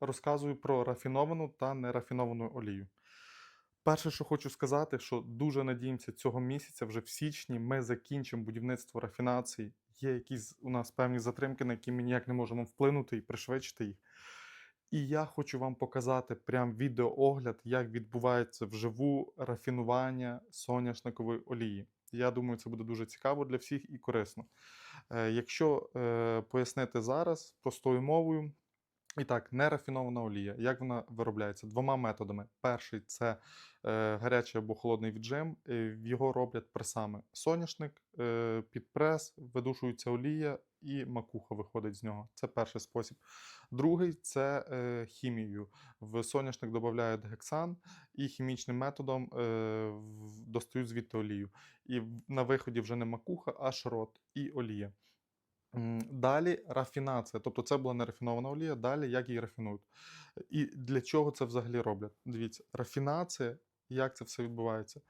розказую про рафіновану та нерафіновану олію. Перше, що хочу сказати, що дуже надіємося, цього місяця, вже в січні, ми закінчимо будівництво рафінації. Є якісь у нас певні затримки, на які ми ніяк не можемо вплинути і пришвидшити їх. І я хочу вам показати прям відеоогляд, як відбувається вживу рафінування соняшникової олії. Я думаю, це буде дуже цікаво для всіх і корисно. Е, якщо е, пояснити зараз простою мовою, і так, нерафінована олія. Як вона виробляється? Двома методами. Перший це е, гарячий або холодний віджим. Е, його роблять пресами. Соняшник, е, під прес, видушується олія і макуха виходить з нього. Це перший спосіб. Другий це е, хімією. В соняшник додають гексан і хімічним методом е, достають звідти олію. І на виході вже не макуха, а шрот і олія. Далі рафінація, тобто це була не рафінована олія, далі як її рафінують. І для чого це взагалі роблять? Дивіться, рафінація, як це все відбувається?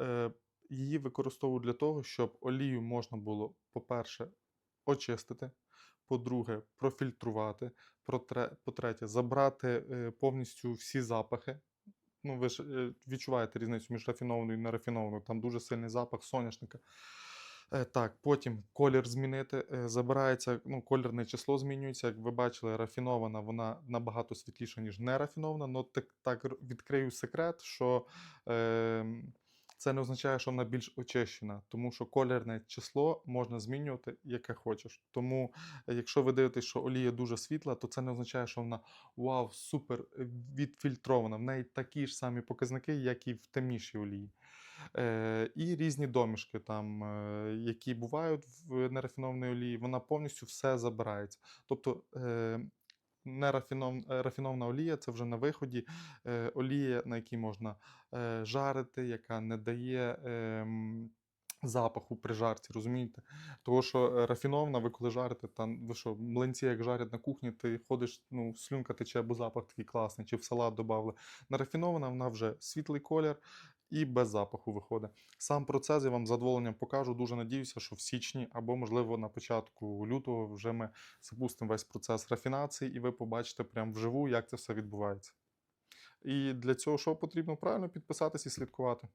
Е, Її використовують для того, щоб олію можна було, по-перше, очистити, по-друге, профільтрувати, по-третє, забрати е, повністю всі запахи. Ну, ви ж е, відчуваєте різницю між рафінованою і нерафінованою, там дуже сильний запах соняшника. Е, Так, потім колір змінити. е, Забирається, ну, кольорне число змінюється. Як ви бачили, рафінована вона набагато світліша, ніж не рафінована. Ну, так, так відкрию секрет, що е, це не означає, що вона більш очищена, тому що колірне число можна змінювати, яке хочеш. Тому, е, якщо ви дивитесь, що олія дуже світла, то це не означає, що вона вау, супер відфільтрована. В неї такі ж самі показники, як і в темнішій олії. Е, і різні домішки, там, е, які бувають в нерафінованій олії, вона повністю все забирається. Тобто е, нерафінов, е, олія це вже на виході олія, на якій можна жарити, яка не дає. Запаху при жарці, розумієте? Тому що е, рафінована, ви коли жарите, там ви що, млинці, як жарять на кухні, ти ходиш, ну, слюнка тече, бо запах такий класний, чи в салат додали. Нарафінована вона вже світлий колір і без запаху виходить. Сам процес я вам задоволенням покажу. Дуже надіюся, що в січні або, можливо, на початку лютого вже ми запустимо весь процес рафінації, і ви побачите прямо вживу, як це все відбувається. І для цього що потрібно? Правильно підписатись і слідкувати.